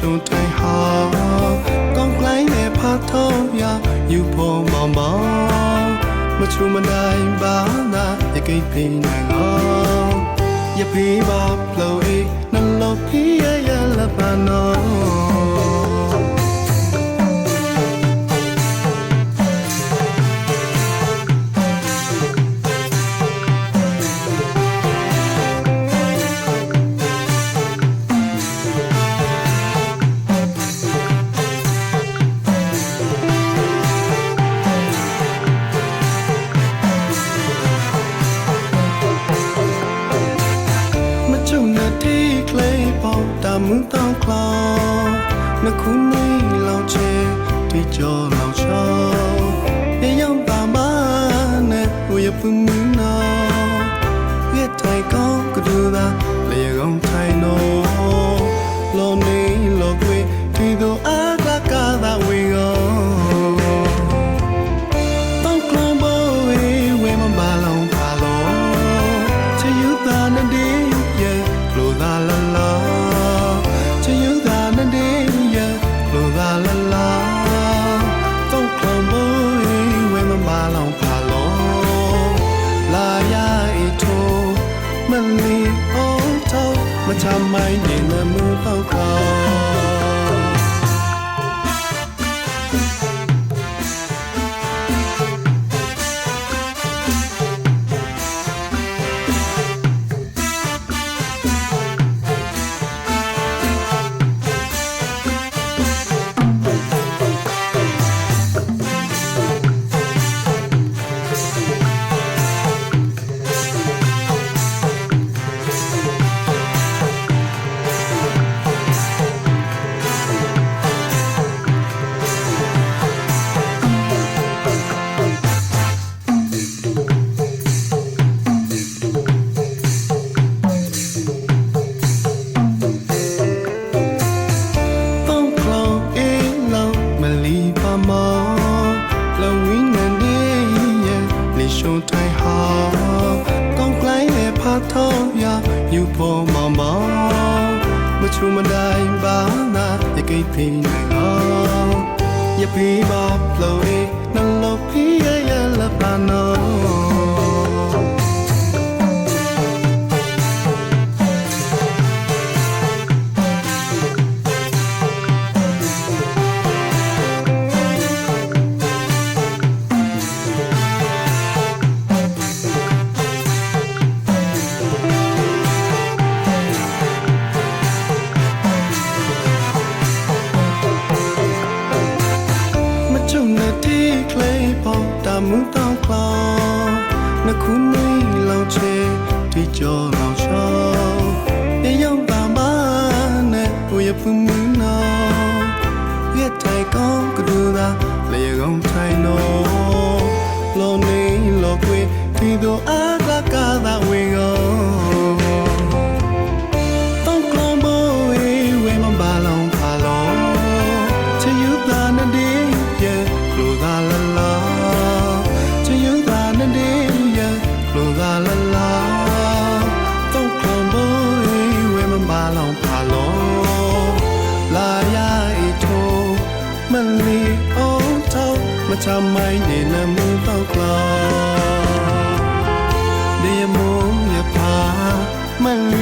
雄对好，刚来的怕头呀，有破毛毛，没出门来吧那也给平安哦，也皮吧，老一能老皮也也了吧喏。 မူတောင်းကလောင်နှခုနေလောင်ချေတီကြောလောင်ချောရရောင်ပါမနဲ့ဝရပူမနာရထိုင်ကောင်းကဒူသာ တော့မချမိုင်းနေမ 胸太好，刚来也怕痛呀，又破毛毛，没出门来吧那也给皮奶酪，也皮吧，老一。 မူတောင်းကလောင်နှခုနေလောင်ချေတီကြောလောင်ချောရရောင်ပါမနဲ့ဝရဖူမနာရထိုင်ကောင်းကဒူသာလေကောင်းထိုင်နော်လောနေလောကွေဒီတော့အား ချမိုင်းနေနမှုတော့ကလာဒီမုံရပါမလ